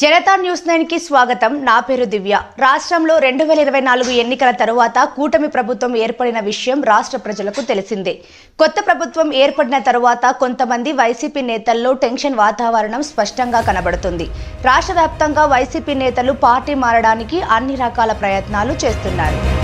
Janata news నైన్కి స్వాగతం. నా పేరు దివ్య. రాష్ట్రంలో రెండు వేల ఇరవై నాలుగు ఎన్నికల తరువాత కూటమి ప్రభుత్వం ఏర్పడిన విషయం రాష్ట్ర ప్రజలకు తెలిసిందే. కొత్త ప్రభుత్వం ఏర్పడిన తరువాత కొంతమంది వైసీపీ నేతల్లో టెన్షన్ వాతావరణం స్పష్టంగా కనబడుతుంది. రాష్ట్ర వ్యాప్తంగా వైసీపీ నేతలు పార్టీ మారడానికి అన్ని రకాల ప్రయత్నాలు చేస్తున్నారు.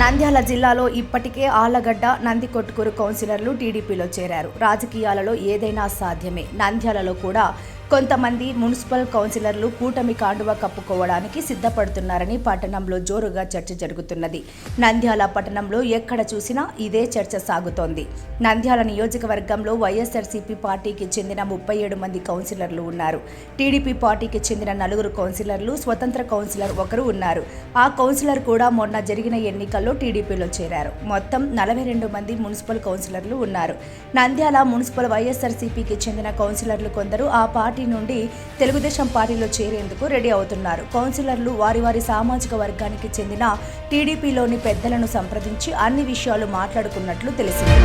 నంద్యాల జిల్లాలో ఇప్పటికే ఆళ్ళగడ్డ నందికొట్కూరు కౌన్సిలర్లు టీడీపీలో చేరారు. రాజకీయాలలో ఏదైనా సాధ్యమే. నంద్యాలలో కూడా కొంతమంది మున్సిపల్ కౌన్సిలర్లు కూటమి కాండువ కప్పుకోవడానికి సిద్ధపడుతున్నారని పట్టణంలో జోరుగా చర్చ జరుగుతున్నది. నంద్యాల పట్టణంలో ఎక్కడ చూసినా ఇదే చర్చ సాగుతోంది. నంద్యాల నియోజకవర్గంలో వైఎస్ఆర్సీపీ పార్టీకి చెందిన ముప్పై ఏడు మంది కౌన్సిలర్లు ఉన్నారు. టీడీపీ పార్టీకి చెందిన నలుగురు కౌన్సిలర్లు స్వతంత్ర కౌన్సిలర్ ఒకరు ఉన్నారు. ఆ కౌన్సిలర్ కూడా మొన్న జరిగిన ఎన్నికల్లో టీడీపీలో చేరారు. మొత్తం నలభై రెండు మంది మున్సిపల్ కౌన్సిలర్లు ఉన్నారు. నంద్యాల మున్సిపల్ వైఎస్ఆర్సీపీకి చెందిన కౌన్సిలర్లు కొందరు ఆ పార్టీ నుండి తెలుగుదేశం పార్టీలో చేరేందుకు రెడీ అవుతున్నారు. కౌన్సిలర్లు వారి వారి సామాజిక వర్గానికి చెందిన టీడీపీలోని పెద్దలను సంప్రదించి అన్ని విషయాలు మాట్లాడుకున్నట్లు తెలిసింది.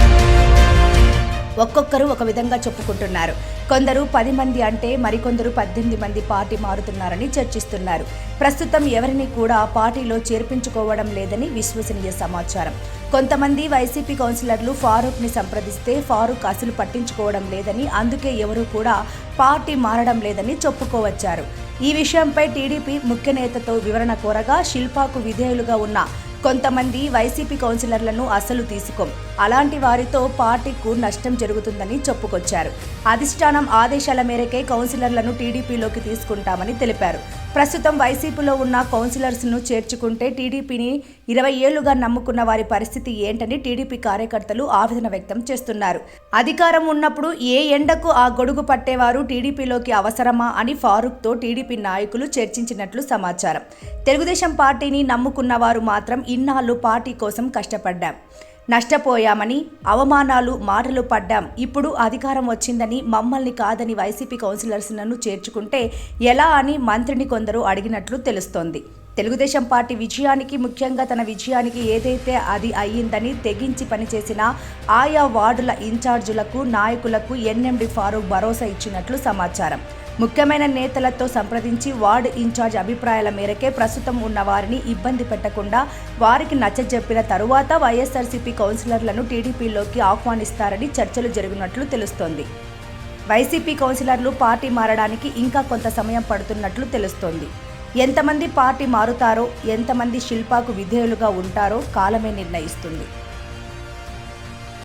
ఒక్కొక్కరు ఒక విధంగా చెప్పుకుంటున్నారు. కొందరు పది మంది అంటే మరికొందరు పద్దెనిమిది మంది పార్టీ మారుతున్నారని చర్చిస్తున్నారు. ప్రస్తుతం ఎవరిని కూడా పార్టీలో చేర్పించుకోవడం లేదని విశ్వసనీయ సమాచారం. కొంతమంది వైసీపీ కౌన్సిలర్లు ఫారూక్ని సంప్రదిస్తే ఫారూక్ అసలు పట్టించుకోవడం లేదని అందుకే ఎవరూ కూడా పార్టీ మారడం లేదని చెప్పుకోవచ్చారు. ఈ విషయంపై టీడీపీ ముఖ్య నేతతో వివరణ కోరగా శిల్పాకు విధేయులుగా ఉన్న కొంతమంది వైసీపీ కౌన్సిలర్లను అసలు తీసుకోం. అలాంటి వారితో పార్టీకు నష్టం జరుగుతుందని చెప్పుకొచ్చారు. అధిష్టానం ఆదేశాల మేరకే కౌన్సిలర్లను టీడీపీలోకి తీసుకుంటామని తెలిపారు. ప్రస్తుతం వైసీపీలో ఉన్న కౌన్సిలర్స్ను చేర్చుకుంటే టీడీపీని ఇరవై ఏళ్ళుగా నమ్ముకున్న వారి పరిస్థితి ఏంటని టీడీపీ కార్యకర్తలు ఆవేదన వ్యక్తం చేస్తున్నారు. అధికారం ఉన్నప్పుడు ఏ ఎండకు ఆ గొడుగు పట్టేవారు టీడీపీలోకి అవసరమా అని ఫారూక్తో టీడీపీ నాయకులు చర్చించినట్లు సమాచారం. తెలుగుదేశం పార్టీని నమ్ముకున్న వారు మాత్రం ఇన్నాళ్ళు పార్టీ కోసం కష్టపడ్డాం. నష్టపోయామని అవమానాలు మాటలు పడ్డాం. ఇప్పుడు అధికారం వచ్చిందని మమ్మల్ని కాదని వైసీపీ కౌన్సిలర్స్ నన్ను చేర్చుకుంటే ఎలా అని మంత్రిని కొందరు అడిగినట్లు తెలుస్తోంది. తెలుగుదేశం పార్టీ విజయానికి ముఖ్యంగా తన విజయానికి ఏదైతే అది అయ్యిందని తెగించి పనిచేసిన ఆయా వార్డుల ఇన్ఛార్జీలకు నాయకులకు ఎన్ఎండి ఫారూక్ భరోసా ఇచ్చినట్లు సమాచారం. ముఖ్యమైన నేతలతో సంప్రదించి వార్డు ఇన్ఛార్జ్ అభిప్రాయాల మేరకే ప్రస్తుతం ఉన్న వారిని ఇబ్బంది పెట్టకుండా వారికి నచ్చజెప్పిన తరువాత వైఎస్ఆర్సీపీ కౌన్సిలర్లను టీడీపీలోకి ఆహ్వానిస్తారని చర్చలు జరిగినట్లు తెలుస్తోంది. వైసీపీ కౌన్సిలర్లు పార్టీ మారడానికి ఇంకా కొంత సమయం పడుతున్నట్లు తెలుస్తోంది. ఎంతమంది పార్టీ మారుతారో ఎంతమంది శిల్పాకు విధేయులుగా ఉంటారో కాలమే నిర్ణయిస్తుంది.